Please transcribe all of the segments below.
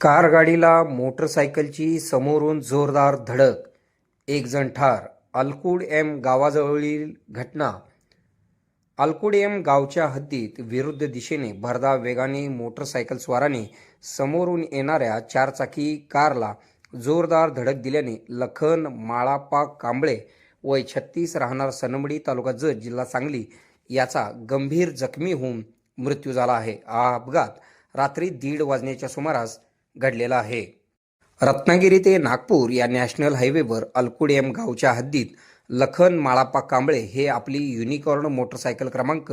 car गाडीला मोटरसायकलची समोरून जोरदार धडक. एक जण ठार. अलकुड एम गावाजवळील घटना. अलकुड एम गावच्या हद्दीत विरुद्ध दिशेने भरधाव वेगाने मोटरसायकल स्वाराने समोरून येणाऱ्या चारचाकी कारला जोरदार धडक दिल्याने लखन माळापा कांबळे वय छत्तीस राहणार सनमडी तालुका जत जिल्हा सांगली याचा गंभीर जखमी होऊन मृत्यू झाला आहे. हा अपघात रात्री दीड वाजण्याच्या सुमारास घडलेला आहे. रत्नागिरी ते नागपूर या नॅशनल हायवेवर अलकुडेम गावच्या हद्दीत लखन माळापा कांबळे हे आपली युनिकॉर्न मोटरसायकल क्रमांक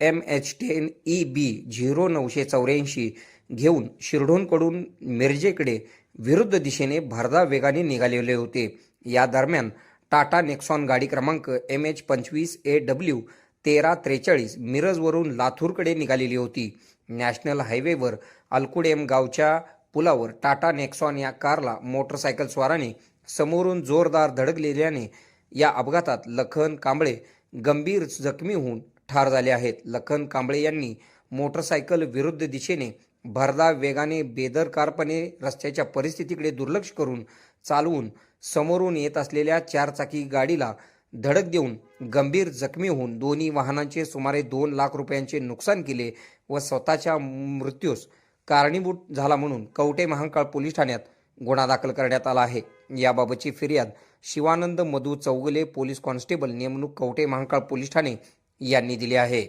M H ten E B zero नऊशे चौऱ्याऐंशी घेऊन शिरढोणकडून मिरजेकडे विरुद्ध दिशेने भरदा वेगाने निघालेले होते. या दरम्यान टाटा नेक्सॉन गाडी क्रमांक एम एच पंचवीस ए डब्ल्यू तेरा त्रेचाळीस मिरजवरून लाथूरकडे निघालेली होती. नॅशनल हायवेवर अलकुडेम गावच्या पुलावर टाटा नेक्सॉन या कारला मोटरसायकल स्वाराने समोरून जोरदार धडकलेल्याने या अपघातात लखन कांबळे गंभीर जखमी होऊन ठार झाले आहेत. लखन कांबळे यांनी मोटरसायकल विरुद्ध दिशेने भरधाव वेगाने बेदरकारपणे रस्त्याच्या परिस्थितीकडे दुर्लक्ष करून चालवून समोरून येत असलेल्या चारचाकी गाडीला धडक देऊन गंभीर जखमी होऊन दोन्ही वाहनांचे सुमारे दोन लाख रुपयांचे नुकसान केले व स्वतःच्या मृत्यूस कारणीभूत झाला म्हणून कवटे महांकाळ पोलीस ठाण्यात गुन्हा दाखल करण्यात आला आहे. याबाबतची फिर्याद शिवानंद मधू चौगले पोलीस कॉन्स्टेबल नेमणूक कवटे महांकाळ पोलीस ठाणे यांनी दिली आहे.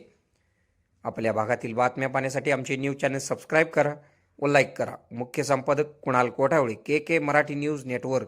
आपल्या भागातील बातम्या पाहण्यासाठी आमचे न्यूज चॅनल सबस्क्राईब करा व लाईक करा. मुख्य संपादक Kunal Kothawale K K Marathi news network.